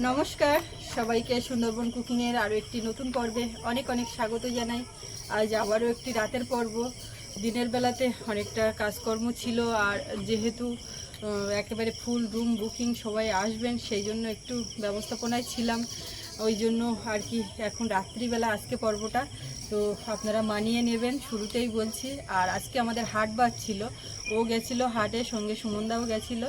নমস্কার, সবাইকে সুন্দরবন কুকিংয়ের আরও একটি নতুন পর্বে অনেক অনেক স্বাগত জানাই। আজ আবারও একটি রাতের পর্ব। দিনের বেলাতে অনেকটা কাজকর্ম ছিল আর যেহেতু একেবারে ফুল রুম বুকিং সবাই আসবেন, সেই জন্য একটু ব্যবস্থাপনায় ছিলাম। ওই জন্য আর কি এখন রাত্রিবেলা আজকে পর্বটা তো আপনারা মানিয়ে নেবেন শুরুতেই বলছি। আর আজকে আমাদের হাট বার ছিল ও গেছিল হাটে সঙ্গে সুমনদাও গেছিল।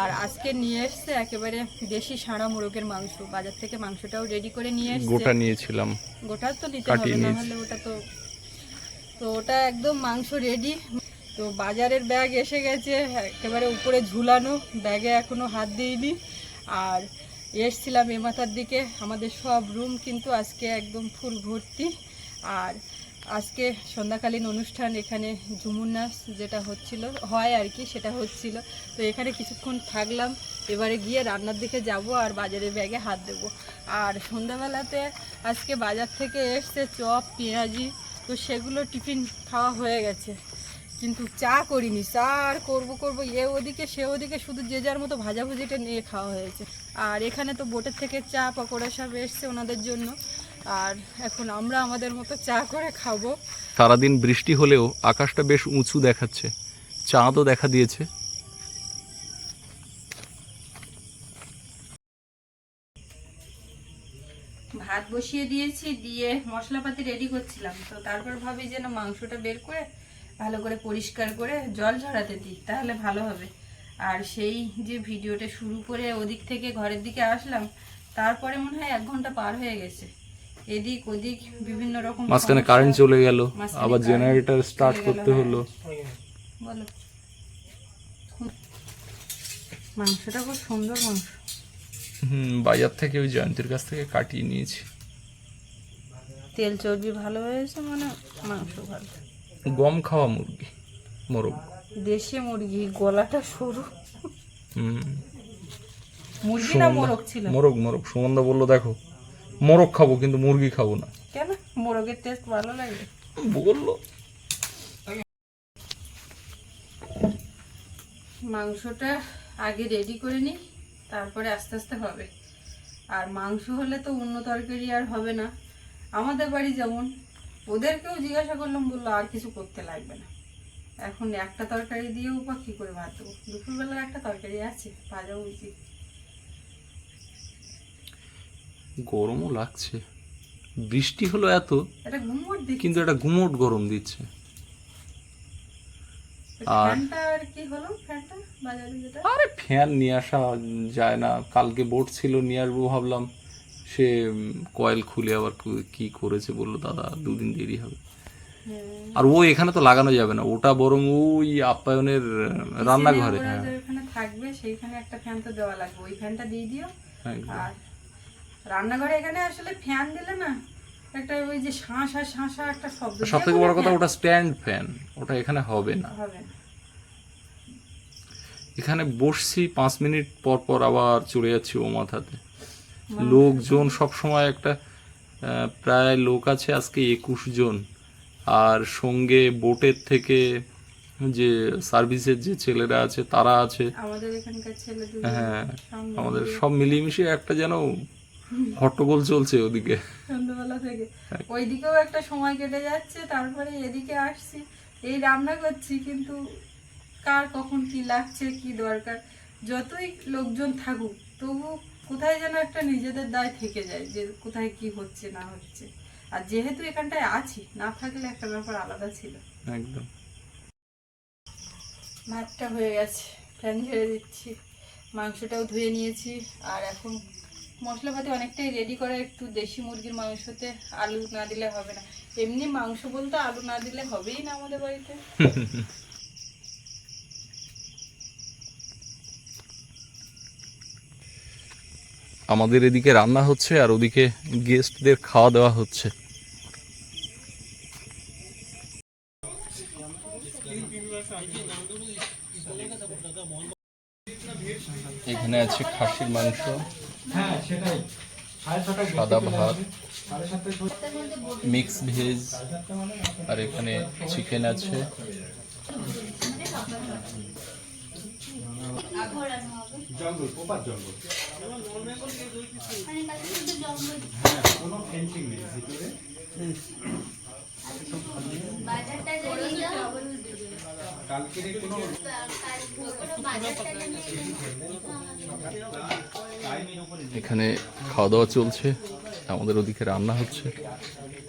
আর আজকে নিয়ে এসছে একেবারে দেশি সাড়া মোরগের মাংস বাজার থেকে মাংসটাও রেডি করে নিয়ে এসছে। গোটা নিয়েছিলাম। গোটা তো নিতে হবে না হলে ওটা তো তো ওটা একদম মাংস রেডি তো বাজারের ব্যাগ এসে গেছে একেবারে উপরে ঝুলানো ব্যাগে এখনও হাত দিইনি। আর এসছিলাম এ মাথার দিকে। আমাদের সব রুম কিন্তু আজকে একদম ফুল ভর্তি। আর আজকে সন্ধ্যাকালীন অনুষ্ঠান এখানে ঝুমুর নাচ যেটা হচ্ছিল, হয় আর কি, সেটা হচ্ছিল। তো এখানে কিছুক্ষণ থাকলাম, এবারে গিয়ে রান্নার দিকে যাব আর বাজারে ব্যাগে হাত দেব। আর সন্ধ্যাবেলাতে আজকে বাজার থেকে এসছে চপ, পেঁয়াজি, তো সেগুলো টিফিন খাওয়া হয়ে গেছে। কিন্তু চা করিনি, চা আর করব করব, এ ওদিকে, সে ওদিকে, শুধু যে যার মতো ভাজাভুজিটা নিয়ে খাওয়া হয়েছে। আর এখানে তো বোটের থেকে চা পকোড়া সব এসছে ওনাদের জন্য। আর এখন আমরা আমাদের মতো চা করে খাব। সারাদিন বৃষ্টি হলেও আকাশটা বেশ উঁচু দেখাচ্ছে। চাঁদও দেখা দিয়েছে। ভাত বসিয়ে দিয়েছি দিয়ে মশলাপাতি রেডি করছিলাম। তো তারপর ভাবি যেন মাংসটা বের করে ভালো করে পরিষ্কার করে জল ঝরাতে দিই তাহলে ভালো হবে। আর সেই যে ভিডিওটা শুরু করে ওদিক থেকে ঘরের দিকে আসলাম তারপরে মনে হয় এক ঘণ্টা পার হয়ে গেছে। এদিক ওদিক বিভিন্ন রকম মাঝখানে কারেন্ট চলে গেল আবার জেনারেটর স্টার্ট করতে হ্যাঁ। হলো। বলো। মাংসটা খুব সুন্দর মাংস। হুম বাজার থেকে ওই জয়ন্তীর কাছ থেকে কাটিয়ে নিয়েছি। তেল চর্বি ভালো হয়েছে মানে মাংস ভালো। গম খাওয়া মুরগি মোরগ। দেশি মুরগি গলাটা সরু। মুরগি না মোরগ ছিল? মোরগ মোরগ। সুমনদা বলল দেখো মোরগ খাব কিন্তু মুরগি খাব না। কেন? মোরগের টেস্ট ভালো লাগে? বলল। মাংসটা আগে রেডি করে নিই তারপরে আস্তে আস্তে হবে। আর মাংস হলে তো অন্য তরকারি আর হবে না। আমাদের বাড়ি যেমন ওদেরকেও জিজ্ঞাসা করলাম বলল আর কিছু করতে লাগবে না। এখন একটা তরকারি দিয়েও বা কী করে ভাত দেবো? দুপুরবেলার একটা তরকারি আছে ভাজাও উচিত গরমও লাগছে। বৃষ্টি হলো এত এটা ঘুমোট দিচ্ছি। কিন্তু একটা গুমোট গরম দিচ্ছে। আর- কি হলো ফ্যানটা? বাজারে যেটা? আরে ফ্যান নিয়ে আসা যায় না। কালকে বোট ছিল নিয়ে আসব ভাবলাম। সে কয়েল খুলে আবার কি করেছে বলল দাদা দুদিন দেরি হবে। আর ও এখানে তো লাগানো যাবে না ওটা বরং ওই আপ্যায়নের রান্নাঘরে। হ্যাঁ। থাকবে সেইখানে একটা ফ্যান তো দেওয়া লাগবে ওই ফ্যানটা দিয়ে দিও। আর রান্নাঘরে এখানে আসলে ফ্যান দিলে না একটা ওই যে শাঁসা শাঁসা একটা শব্দ সব থেকে যে বড় কথা ওটা স্ট্যান্ড ফ্যান ওটা এখানে হবে না। এখানে বসছি পাঁচ মিনিট পর পর আবার চলে যাচ্ছি ও মাথাতে। লোকজন সবসময় একটা প্রায় লোক আছে আজকে একুশ জন। আর সঙ্গে বোটের থেকে যে সার্ভিসের যে ছেলেরা আছে তারা আছে। আমাদের এখানকার ছেলে হ্যাঁ আমাদের সব মিলিয়ে একটা যেন হট্টগোল চলছে ওদিকে। সন্ধ্যাবেলা থেকে। হ্যাঁ। ওইদিকেও একটা সময় কেটে যাচ্ছে তারপরে এদিকে আসছি। এই রান্না করছি কিন্তু কার কখন কি লাগছে কি দরকার? যতই লোকজন থাকুক তবু কোথায় যেন একটা নিজেদের দায় থেকে যায় যে কোথায় কি হচ্ছে না হচ্ছে। আর যেহেতু এখানটায় আছি না থাকলে একটা ব্যাপার আলাদা ছিল। একদম। ভাতটা হয়ে গেছে ফ্যান ঝেড়ে দিচ্ছি মাংসটাও ধুয়ে নিয়েছি আর এখন মশলা ভাতে অনেকটাই রেডি করা একটু দেশি মুরগির মাংসতে আলু না দিলে হবে না। এমনি মাংস বলতে আলু না দিলে হবেই না আমাদের বাড়িতে। আমাদের এদিকে রান্না হচ্ছে আর ওদিকে গেস্টদের খাওয়া দাওয়া হচ্ছে। এখানে আছে খাসির মাংস, সাদা ভাত মিক্স ভেজ আর এখানে চিকেন আছে ঘোরানো হবে জঙ্গল প্রপার জঙ্গল। হ্যাঁ কোনো ফেন্সিং নেই ভিতরে। কোনো এখানে খাওয়া দাওয়া চলছে আমাদের ওদিকে রান্না হচ্ছে।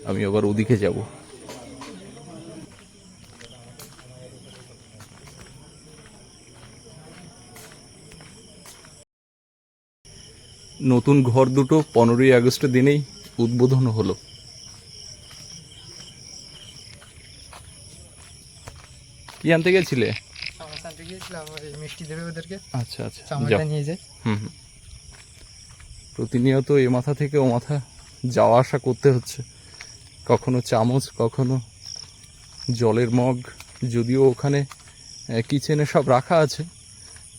আমি আবার ওদিকে যাব। নতুন ঘর দুটো পনেরোই আগস্টের দিনেই উদ্বোধন হলো। কি আনতে গেছিলে? মিষ্টি দেবে ওদেরকে। আচ্ছা আচ্ছা। নিয়ে যাই। হুম। প্রতিনিয়ত এ মাথা থেকে ও মাথা যাওয়া আসা করতে হচ্ছে। কখনো চামচ কখনো জলের মগ যদিও ওখানে কিচেনে সব রাখা আছে।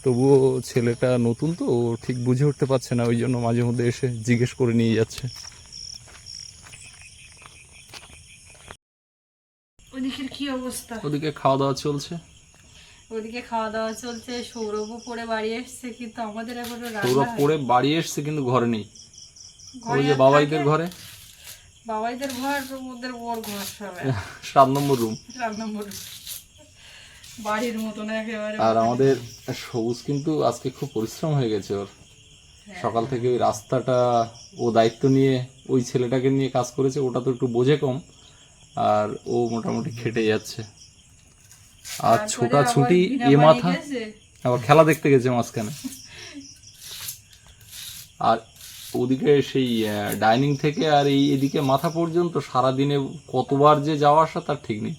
তবুও ছেলেটা নতুন তো ও ঠিক বুঝে উঠতে পারছে না ওই জন্য মাঝে মধ্যে এসে জিজ্ঞেস করে নিয়ে যাচ্ছে। ওদিকের কি অবস্থা? ওদিকে খাওয়া দাওয়া চলছে। ওদিকে খাওয়া দাওয়া চলছে সৌরভও পরে বাড়ি এসছে কিন্তু আমাদের এখনও সৌরভ। পড়ে বাড়ি এসছে কিন্তু ঘরে নেই। ওই যে বাবাইদের ঘরে। বাবাইদের ঘর ওদের ওর ঘর সবাই সাত নম্বর রুম রান্না করে বাড়ির মতন একেবারে। আর আমাদের সবুজ কিন্তু আজকে খুব পরিশ্রম হয়ে গেছে ওর। সকাল থেকে ওই রাস্তাটা ও দায়িত্ব নিয়ে ওই ছেলেটাকে নিয়ে কাজ করেছে ওটা তো একটু বোঝে কম। আর ও মোটামুটি খেটে যাচ্ছে। আর ছোটাছুটি এ মাথা। আবার খেলা দেখতে গেছে মাঝখানে। আর ওদিকে সেই ডাইনিং থেকে আর এই এদিকে মাথা পর্যন্ত সারাদিনে কতবার যে যাওয়া আসা তার ঠিক নেই।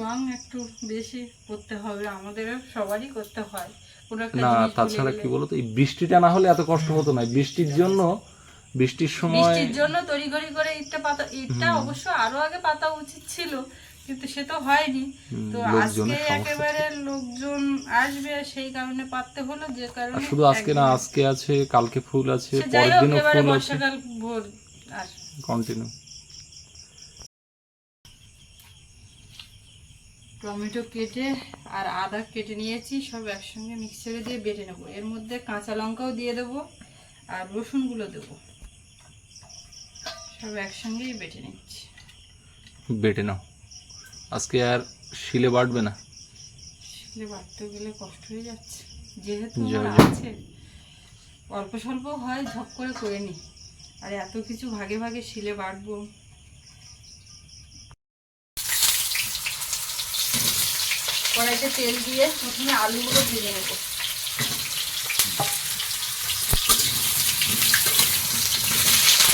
রং একটু বেশি করতে হবে আমাদের সবারই করতে হয়। না তাছাড়া কি বলতো এই বৃষ্টিটা না হলে এত কষ্ট হতো না। বৃষ্টির জন্য বৃষ্টির সময় বৃষ্টির জন্য তড়িঘড়ি করে ইটটা পাতা ইটটা অবশ্য আরও আগে পাতা উচিত ছিল কিন্তু সে তো হয়নি। তো আজকে একেবারে লোকজন আসবে সেই কারণে পাততে হলো যে কারণে শুধু আজকে না আজকে আছে কালকে ফুল আছে পরের দিনও ফুল আছে। বর্ষাকাল ভোর আসবে কন্টিনিউ টমেটো কেটে আর আদা কেটে নিয়েছি সব একসঙ্গে মিক্সারে দিয়ে বেটে নেব। এর মধ্যে কাঁচা লঙ্কাও দিয়ে দেবো আর রসুনগুলো দেবো। সব একসঙ্গেই বেটে নিচ্ছি। বেটে নাও। আজকে আর শিলে বাটবে না। শিলে বাটতে গেলে কষ্ট হয়ে যাচ্ছে। যেহেতু আছে অল্প স্বল্প হয় ঝপ করে করে নি আর এত কিছু ভাগে ভাগে শিলে বাটবো। কড়াইতে তেল দিয়ে প্রথমে আলুগুলো ভেজে নেব।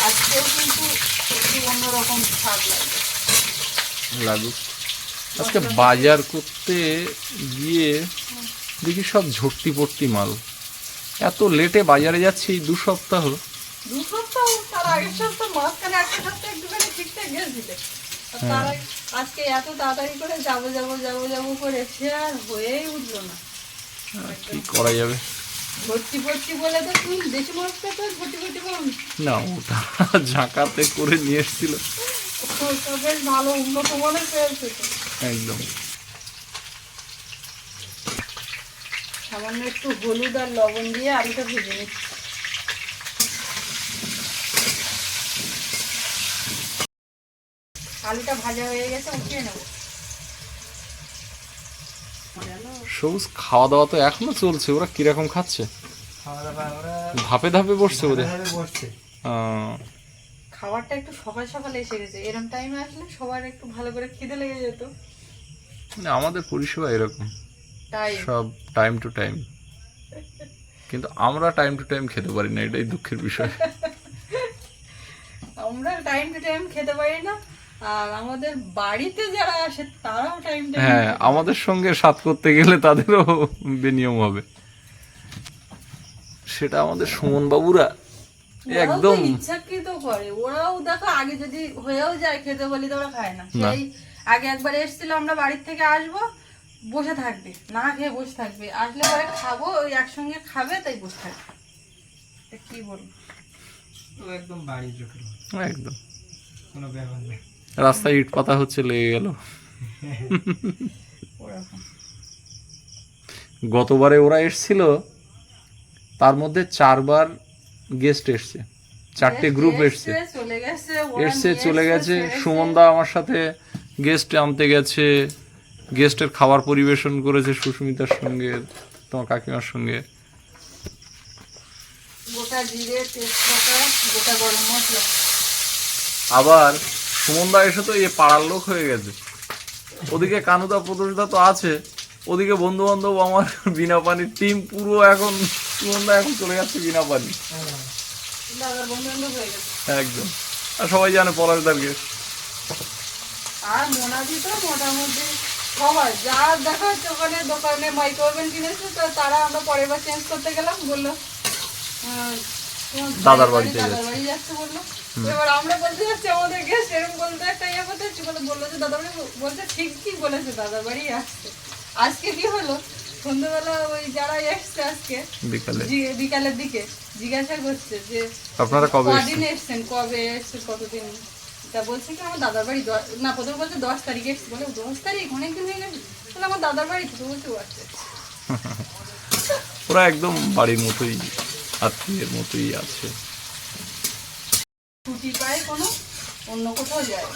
আজকেও কিন্তু একটু অন্যরকম স্বাদ লাগবে লাগুক। আজকে বাজার করতে গিয়ে দেখি সব ঝট্টি পট্টি মাল। এত লেটে বাজারে যাচ্ছি দু সপ্তাহ। দু সপ্তাহ? তার আগের সপ্তাহ মাঝখানে একটা সপ্তাহ একটুখানি ঠিকঠাক আর তার আজকে এত তাড়াতাড়ি করে যাব যাব যাব যাব করে সে আর হয়েই উঠল না। কি করা যাবে? ভর্তি ভর্তি বলে তো তুই বেশি মাছটা তো ভর্তি ভর্তি করুন না ওটা ঝাঁকাতে করে নিয়ে এসেছিল। বেশ ভালো উন্নত মানের পেয়েছে একদম। সামান্য একটু হলুদ আর লবণ দিয়ে আলুটা ভেজে নিচ্ছি। আলুটা ভাজা হয়ে গেছে উঠিয়ে নেব। সবুজ খাওয়া দাওয়া তো এখনও চলছে ওরা কীরকম খাচ্ছে? খাওয়া দাওয়া ওরা ধাপে ধাপে বসছে। ওদের খাবারটা একটু সকাল সকালে এসে গেছে এরকম টাইমে আসলে সবার একটু ভালো করে খিদে লেগে যেত। মানে আমাদের পরিষেবা এরকম তাই। সব টাইম টু টাইম কিন্তু আমরা টাইম টু টাইম খেতে পারি না এটাই দুঃখের বিষয়। আমরা টাইম টু টাইম খেতে পারি না। আর আমাদের বাড়িতে যারা আসে তারাও টাইম টাইম হ্যাঁ আমাদের সঙ্গে সাথ করতে গেলে তাদেরও বেনিয়ম হবে। সেটা আমাদের সুমন বাবুরা একদম ইচ্ছাকৃত করে। ওরাও দেখো আগে যদি হয়েও যায় খেতে বলি তো ওরা খায় না। সেই আগে একবার এসেছিল আমরা বাড়ির থেকে আসব বসে থাকবে। না খেয়ে বসে থাকবে। আসলে পরে খাব ওই একসঙ্গে খাবে তাই বসে থাকবে। কি বলব? একদম বাড়ির একদম। কোনো ব্যাপার নেই। রাস্তায় ইট পাতা হচ্ছে লেগে গেল। গতবারে ওরা এসছিল তার মধ্যে চারবার গেস্ট এসছে। চারটে গ্রুপ এসছে। এসছে চলে গেছে। সুমনদা আমার সাথে গেস্ট আনতে গেছে। গেস্টের খাবার পরিবেশন করেছে সুস্মিতার সঙ্গে তোমার কাকিমার সঙ্গে। আবার সুমনদা এসে তো এ পাড়ার লোক হয়ে গেছে। ওদিকে কানুদা প্রদোষদা তো আছে, ওদিকে বন্ধু বান্ধব আমার বিনা পানির টিম পুরো এখন, সুমনদা এখন চলে যাচ্ছে বিনা পানি। একদম। আর সবাই জানে পলাশদারকে আর মোনাজি তো মোটামুটি সবাই যা দেখা ওখানে দোকানে মাইক্রোওভেন কিনেছে, তো তারা আমরা পরের বার চেঞ্জ করতে গেলাম, বলল দাদার বাড়িতে যাচ্ছে। বাড়ি যাচ্ছে বলল। এবার আমরা বলতে যাচ্ছি আমাদের গেস্ট এরকম বলতে একটা ইয়ে করতে যাচ্ছি বলে বলল যে দাদার বাড়ি বলছে ঠিক কি বলেছে দাদার বাড়ি আসছে। আজকে কি হলো? সন্ধ্যেবেলা ওই যারা এসছে আজকে বিকালে। বিকালের দিকে জিজ্ঞাসা করছে যে আপনারা কবে কদিন এসছেন? কবে এসছেন কতদিন? তা বলছে কি আমার দাদার বাড়ি না প্রথমে বলছে দশ তারিখে এসছে। বলে দশ তারিখ? অনেকদিন হয়ে গেছে? বলে আমার দাদার বাড়ি তো বলছে ওরা একদম বাড়ির মতোই আত্মীয়ের মতোই আছে। ছুটি পায় কোনো অন্য কোথাও যায়।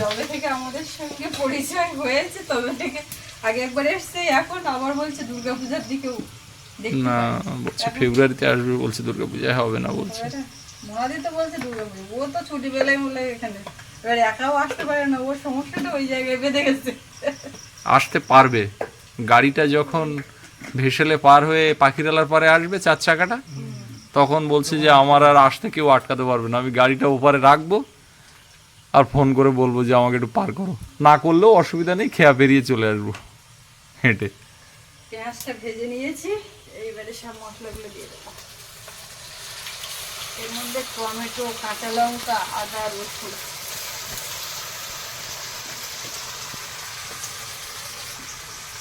যবে থেকে আমাদের সঙ্গে পরিচয় হয়েছে তবে থেকে আগে একবার এসছে এখন আবার বলছে দুর্গাপূজার দিকেও না বলছে ফেব্রুয়ারিতে আসবে বলছে দুর্গাপূজায় হবে না বলছে। মনাদি তো বলছে দুর্গাপুজো ও তো ছুটি পেলেই বলে এখানে। এবার একাও আসতে পারে না ওর সমস্যাটা ওই জায়গায় বেঁধে গেছে। আসতে পারবে। গাড়িটা যখন ভেসেলে পার হয়ে পাখিরালার পারে আসবে চার চাকাটা? তখন বলছে যে, আমার আর আসতে কেউ আটকাতে পারবে না। আমি গাড়িটা ওপারে রাখব আর ফোন করে বলব যে, আমাকে একটু পার করো। না করলেও অসুবিধা নেই, খেয়া পেরিয়ে চলে আসব হেঁটে।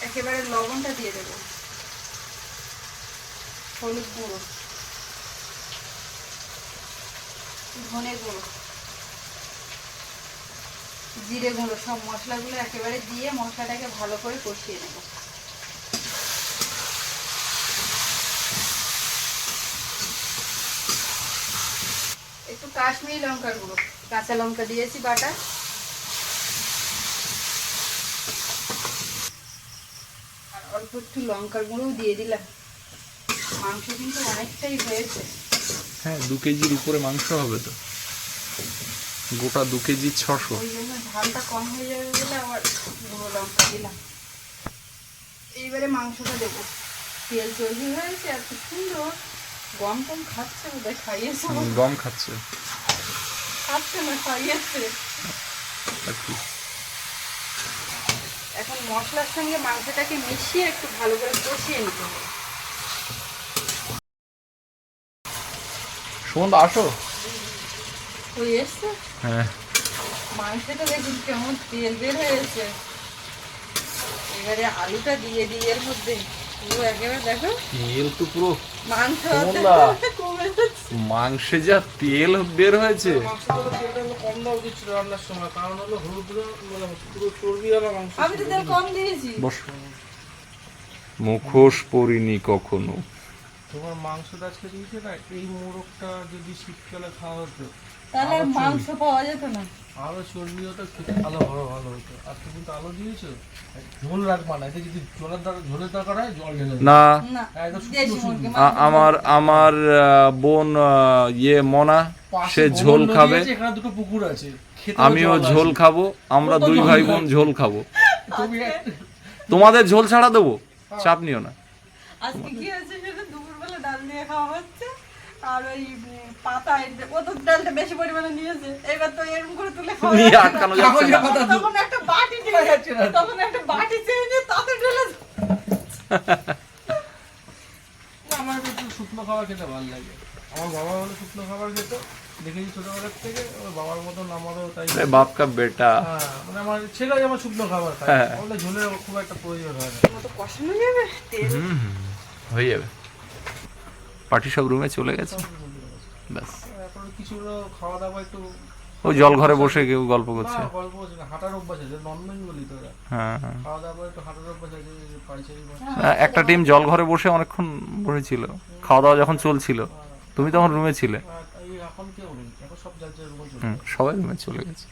একেবারে লবণটা দিয়ে দেবো। হলুদ গুঁড়ো। ধনে গুঁড়ো। জিরে গুঁড়ো। সব মশলাগুলো একেবারে দিয়ে মশলাটাকে ভালো করে কষিয়ে নেব। একটু কাশ্মীরি লঙ্কার গুঁড়ো। কাঁচা লঙ্কা দিয়েছি বাটা। আর অল্প একটু লঙ্কার গুঁড়োও দিয়ে দিলাম। মাংস কিন্তু অনেকটাই হয়েছে। হ্যাঁ দু কেজির উপরে মাংস হবে তো। গোটা দু কেজি ছশো। ওই জন্য ঝালটা কম হয়ে যাবে বলে আবার গুঁড়ো লঙ্কা দিলাম। এইবারে মাংসটা দেবো। তেল চর্বি হয়েছে আর খুব সুন্দর। গম টম খাচ্ছে বোধহয় খাইয়েছে। গম খাচ্ছে। খাচ্ছে না খাইয়েছে। এখন মশলার সঙ্গে মাংসটাকে মিশিয়ে একটু ভালো করে কষিয়ে নিতে হবে। সুমন্দা আসো। ওই এসছে? হ্যাঁ। মাংসটা দেখুন কেমন তেল বের হয়েছে এবারে আলুটা দিয়ে দিই এর মধ্যে। পুরো একেবারে দেখো। তেল তো পুরো মাংস যা তেল বের হয়েছে। কম রান্নার সময়। কারণ হলো হলুদ মানে পুরো চর্বিওয়ালা মাংস। আমি তো তেল কম দিয়েছি। বস। মুখোশ পরিনি কখনো। তোমার মাংসটা আজকে দিয়েছে না এই মোরগটা যদি শীতকালে খাওয়া হতো তাহলে মাংস পাওয়া যেত না। আরও চর্বি হতো খেতে ভালো ভালো ভালো হতো। আজকে কিন্তু আলো দিয়েছ? ঝোল রাখবা না এতে যদি জলের দরকার ঝোলের দরকার হয় জল ঢেলে না। আ- আমার আমার বোন ইয়ে মনা সে ঝোল খাবে। এখানে দুটো পুকুর আছে আমিও ঝোল খাব আমরা দুই ভাই বোন ঝোল খাব। তোমাদের ঝোল ছাড়া দেবো চাপ নিও না। আজকে কি হয়েছে খাওয়া হচ্ছে। আর ওই পাতা ও তো ডালটা বেশি পরিমাণে নিয়েছে এবার তো এরকম করে তুলে খাওয়া। আটকানো যাচ্ছে তখন একটা বাটি। তখন একটা বাটি চেয়ে নিয়ে তাতে ঢেলে আমার একটু শুকনো খাবার খেতে ভালো লাগে। আমার বাবা হলো শুকনো খাবার খেত। দেখেছি ছোটবেলার থেকে ওর বাবার মতন আমারও তাই বাপ কা বেটা। হ্যাঁ মানে আমার ছেলেই আমার শুকনো খাবার খায়। হ্যাঁ। ঝোলের খুব একটা প্রয়োজন হয় না। কষানো যাবে? তেল? হুম হুম, হয়ে যাবে। পার্টি সব রুমে চলে গেছে। ব্যাস। কিছু খাওয়া দাওয়া একটু ওই জল ঘরে বসে কেউ গল্প করছে। গল্প হচ্ছে হাঁটার অভ্যাস আছে নন বেঙ্গলি তো হ্যাঁ হ্যাঁ। খাওয়া দাওয়া একটু হাঁটার অভ্যাস আছে পাইচারি একটা টিম জল ঘরে বসে অনেকক্ষণ বসেছিল। খাওয়া দাওয়া যখন চলছিল তুমি তখন রুমে ছিলে। এখন কেউ নেই এখন সব যাচ্ছে রুমে চলে হুম, সবাই রুমে চলে গেছে।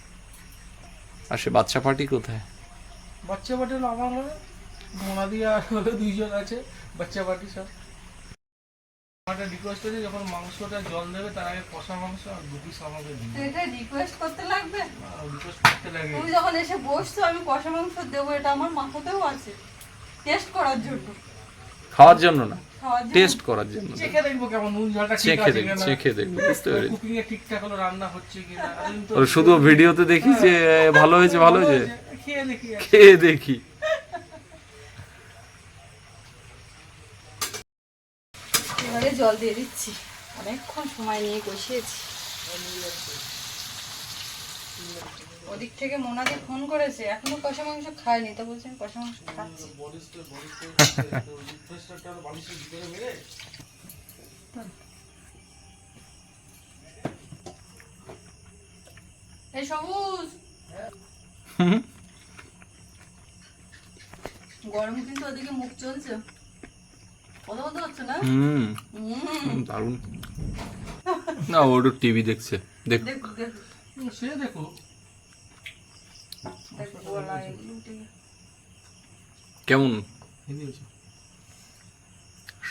আর সে বাচ্চা পার্টি কোথায়? বাচ্চা হলো আমার মোনাদিয়া হলে দুইজন আছে বাচ্চা পার্টি সব। একটা রিকোয়েস্ট আছে যখন মাংসটা জল দেবে তার আগে কষা মাংস আর দু পিস আমাকে দিবে। এটা রিকোয়েস্ট করতে লাগবে? রিকোয়েস্ট করতে লাগে। তুমি যখন এসে বসছো আমি কষা মাংস দেবো এটা আমার মাথাতেও আছে। টেস্ট করার জন্য। খাওয়ার জন্য না। টেস্ট করার জন্য চেখে দেখব কেমন নুন ঝালটা ঠিক চেখে আছে কিনা চেখে দেখি বুঝতে পেরেছি। কুকিং এ ঠিকঠাক হলো রান্না হচ্ছে কিনা। শুধু ভিডিওতে দেখি যে ভালো হয়েছে ভালো হয়েছে? খেয়ে দেখি খেয়ে দেখি। এবারে জল দিয়ে দিচ্ছি। অনেকক্ষণ সময় নিয়ে কষিয়েছি। ওদিক থেকে মোনাকে ফোন করেছে এখনও কষা মাংস খায়নি তো বলছে আমি কষা মাংস খাচ্ছি। এই সবুজ। গরম কিন্তু ওদিকে মুখ চলছে কথা বলতে পারছ না হুম দারুণ না টিভি দেখছে দেখ সে। কেমন?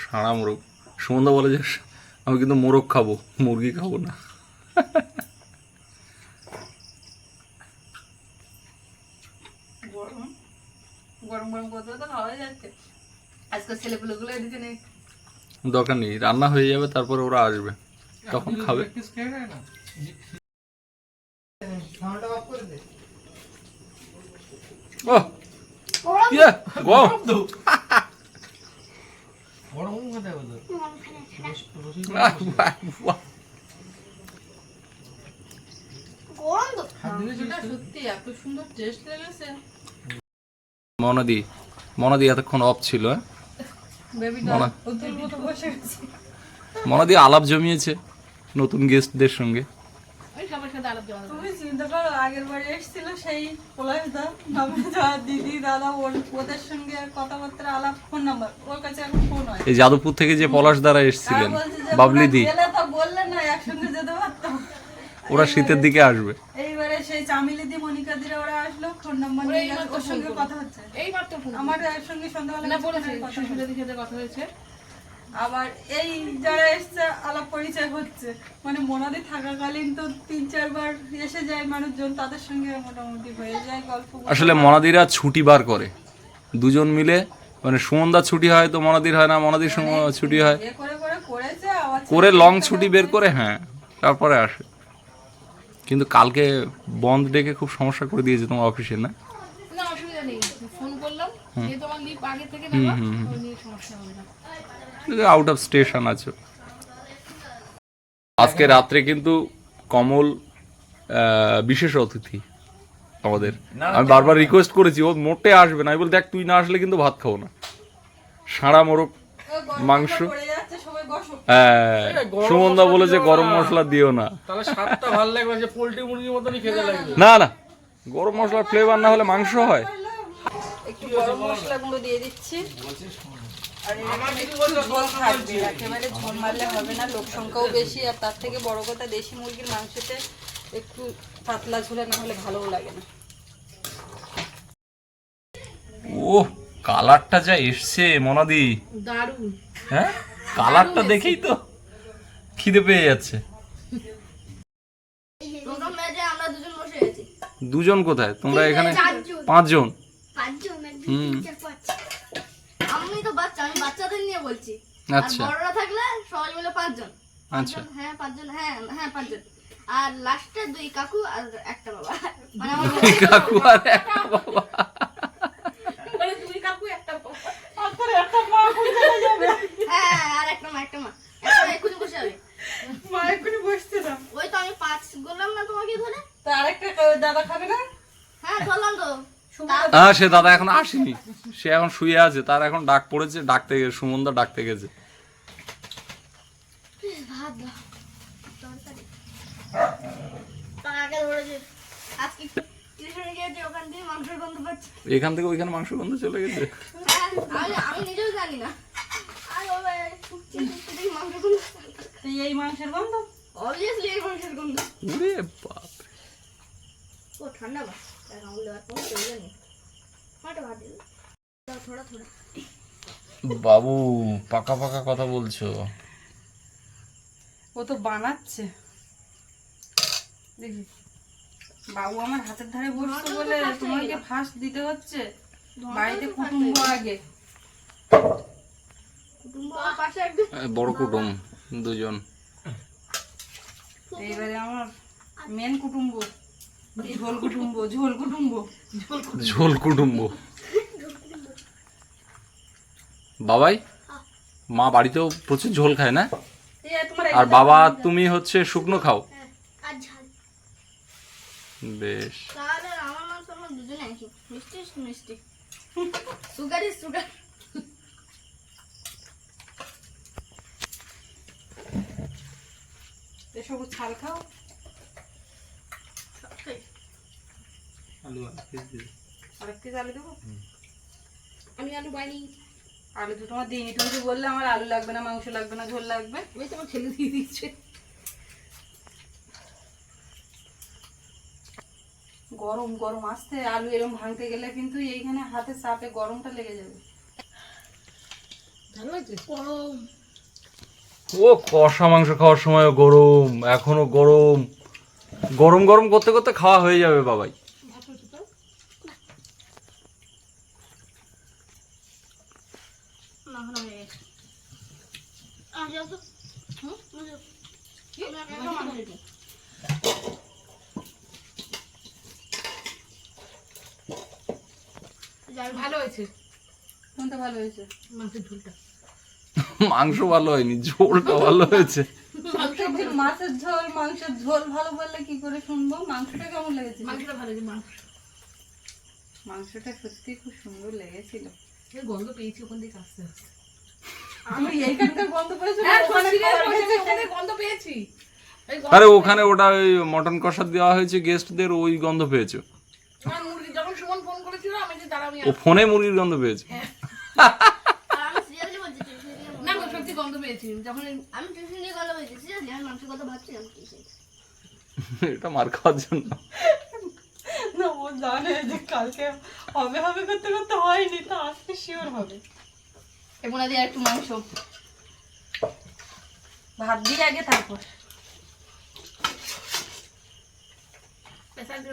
সারা মোরগ সুমন্দা বলে যে আমি কিন্তু মোরগ খাব মুরগি খাব না. গরম গরম গরম করতে তো খাওয়া যাচ্ছে। আজকে ছেলেপুলেগুলো এদিকে নেই। দরকার নেই রান্না হয়ে যাবে তারপরে ওরা আসবে। তখন খাবে। ইয়ে মনাদি মনাদি এতক্ষণ অফ ছিল হ্যাঁ? গেছে। মনাদি আলাপ জমিয়েছে নতুন গেস্টদের সঙ্গে। তুমি চিন্তা করো আগের বারে এসেছিল সেই নমিতা দিদি দাদা ওর ওদের সঙ্গে কথাবার্তা আলাপ ফোন নাম্বার ওর কাছে এখন ফোন হয়। এই যাদবপুর থেকে যে পলাশ দ্বারা এসেছিলেন বাবলি ওরা দি বললে না একসঙ্গে যেতে পারতাম। ওরা শীতের দিকে আসবে। এইবারে সেই চামিলি দি মনিকা দিরা ওরা আসলো ফোন নাম্বার নিয়ে ওর সঙ্গে কথা হচ্ছে। এইবার তো ফোন আমার এর সঙ্গে সন্ধ্যাবেলা না বলেছে হচ্ছে। দিকে কথা হয়েছে। আবার এই যারা এসছে আলাপ পরিচয় হচ্ছে। মানে মোনাদি থাকাকালীন তো তিন চারবার এসে যায় মানুষজন তাদের সঙ্গে মোটামুটি হয়ে যায় গল্প আসলে মনাদিরা ছুটি বার করে। দুজন মিলে মানে সুমনদার ছুটি হয় তো মনাদির হয় না মনাদির সঙ্গে ছুটি হয়। করে করে করেছে আবার করে লং ছুটি বের করে হ্যাঁ তারপরে আসে। কিন্তু কালকে বন্ধ ডেকে খুব সমস্যা করে দিয়েছে তোমার অফিসে না? না অসুবিধা নেই। ফোন করলাম যে তোমার লিপ আগে থেকে নেওয়া নিয়ে সমস্যা হবে না। আউট অফ স্টেশন আছো। আজকে রাত্রে কিন্তু কমল বিশেষ অতিথি আমাদের আমি বারবার রিকোয়েস্ট করেছি ও মোটে আসবে না। আমি বল দেখ তুই না আসলে কিন্তু ভাত খাব না। সারা মোরগ মাংস। হ্যাঁ সুমনদা বলেছে গরম মশলা দিও না। তাহলে স্বাদটা ভালো লাগবে যে পোল্ট্রি মুরগির মতনই খেতে লাগবে। না না গরম মশলার ফ্লেভার না হলে মাংস হয়। একটু গরম মশলা গুঁড়ো দিয়ে দিচ্ছি। আর ঝোল থাকবে। একেবারে ঝোল মারলে হবে না লোক সংখ্যাও বেশি। আর তার থেকে বড় কথা দেশি মুরগির মাংসতে একটু পাতলা ঝোলে না হলে ভালোও লাগে না। ও কালারটা যা এসছে মনাদি। দারুণ। হ্যাঁ? কালারটা দেখেই তো খিদে পেয়ে যাচ্ছে। দুজন কোথায়? তোমরা এখানে পাঁচজন। হুম। আমি তো বাচ্চা আমি বাচ্চাদের নিয়ে বলছি। আর আচ্ছা। বড়রা থাকলে সবাই মিলে পাঁচজন। আচ্ছা। পাঁচজন, হ্যাঁ পাঁচজন হ্যাঁ হ্যাঁ পাঁচজন। আর লাস্টে দুই কাকু আর একটা বাবা। মানে আমার কাকু আর একটা বাবা মানে তুমি কাকু একটা হ্যাঁ আর একটা মা একটা মা এক্ষুনি বসে যাবে মা এক্ষুনি বসছে না ওই তো আমি পাঁচ বললাম না তোমাকে ধরে তা আরেকটা দাদা খাবে না হ্যাঁ ধরলাম তো হ্যাঁ সে দাদা এখন আসেনি। সে এখন শুয়ে আছে তার এখন ডাক পড়েছে ডাকতে গেছে সুমনদা ডাকতে গেছে। এখান থেকে ওইখানে মাংস গন্ধ চলে গেছে? আমি আমি নিজেও জানি না। আর ও শুকছে শুকছে দেখি মাংসের গন্ধ। তো এই মাংসের গন্ধ? অবভিয়াসলি এই মাংসের গন্ধ। ওরে বাপ ও ঠান্ডা বা তার কামড় দেওয়ার কোনো প্রয়োজন নেই হাঁটো হাঁটো থোড়া থোড়া বাবু পাকা পাকা কথা বলছো। ও তো বানাচ্ছে। দেখি। বাবু আমার হাতের ধারে বসছে বলে তোমাকে ফার্স্ট দিতে হচ্ছে? বাড়িতে কুটুম্ব আগে কুটুম্ব পাশে একদম বড় কুটুম দুজন। এইবারে আমার মেন কুটুম্ব। ঝোল কুটুম্ব ঝোল কুটুম্ব। ঝোল কুটুম্ব। বাবাই মা বাড়িতেও প্রচুর ঝোল খায় না? আর বাবা তুমি হচ্ছে শুকনো খাও? বেশ। আমার দুজনে মিষ্টি মিষ্টি। সুগার ইজ সুগার এসব ছাল খাও। আর একটু আলু দেবো? আমি আলু বাইনি আলু তো তোমার দিইনি তুমি বললে আমার আলু লাগবে না মাংস লাগবে না ঝোল লাগবে। ওই তোমার ছেলে দিয়ে দিচ্ছে। গরম গরম আসতে আলু এরকম ভাঙতে গেলে কিন্তু এইখানে হাতে চাপে গরমটা লেগে যাবে। গরম। ও কষা মাংস খাওয়ার সময় গরম এখনও গরম। গরম গরম করতে করতে খাওয়া হয়ে যাবে বাবাই। না না হয়ে গেছে আহ যাও তো হুম বুঝো কি না একটা মাংস দিই যাই ভালো হয়েছে। কোনটা ভালো হয়েছে? মাংসের ঝোলটা। মাংস ভালো হয়নি ঝোলটা ভালো হয়েছে। মাংসের ঝোল মাছের ঝোল মাংসের ঝোল ভালো বললে কি করে শুনব? মাংসটা কেমন লেগেছিল? মাংসটা ভালো হয়েছে মাংস। মাংসটা সত্যি খুব সুন্দর লেগেছিল। গন্ধ পেয়েছি ওখান থেকে আসতে আসতে। আমি এইখানকার গন্ধ পেয়েছি হ্যাঁ গন্ধ পেয়েছি। আরে ওখানে ওটা ওই মটন কষা দেওয়া হয়েছে গেস্টদের ওই গন্ধ পেয়েছ আমার মুরগি যখন সুমন ফোন করেছিল আমি যে দাঁড়া আমি ও ফোনে মুরগির গন্ধ পেয়েছ। আমি সত্যি গন্ধ পেয়েছি। যখন আমি টিউশন নিয়ে সিরিয়াসলি আমি মাংসের কথা ভাবছি এটা মার খাওয়ার জন্য। না ও জানে যে কালকে হবে হবে করতে করতে হয়নি তো আজকে শিওর হবে। একটু মাংস। ভাত দিয়ে আগে তারপর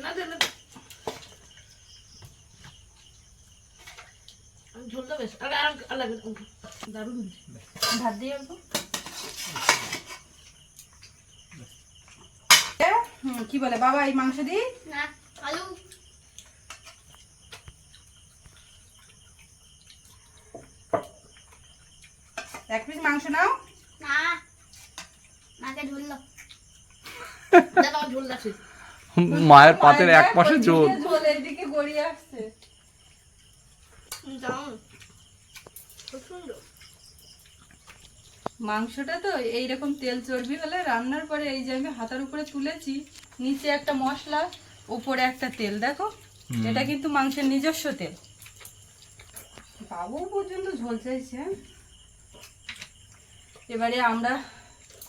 না দিলে আমি ঝোলটা বেশ। আর আর আর লাগবে দারুণ ভাত দিয়ে অল্প? কি বলে বাবা এই মাংস দিই না আলু। এক পিস মাংস নাও। না মায়ের পাতের এক পাশে ঝোল। এইদিকে গড়িয়ে আসছে। দারুণ খুব সুন্দর মাংসটা তো এইরকম তেল চর্বি হলে রান্নার পরে এই যে আমি হাতার উপরে তুলেছি নিচে একটা মশলা উপরে একটা তেল দেখো? এটা কিন্তু মাংসের নিজস্ব তেল। বাবু পর্যন্ত ঝোল চাইছে? এবারে আমরা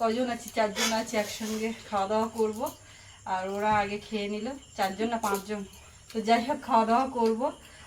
কজন আছি? চারজন আছি একসঙ্গে খাওয়া দাওয়া করব। আর ওরা আগে খেয়ে নিল চারজন না পাঁচজন? তো যাই হোক খাওয়া দাওয়া করব।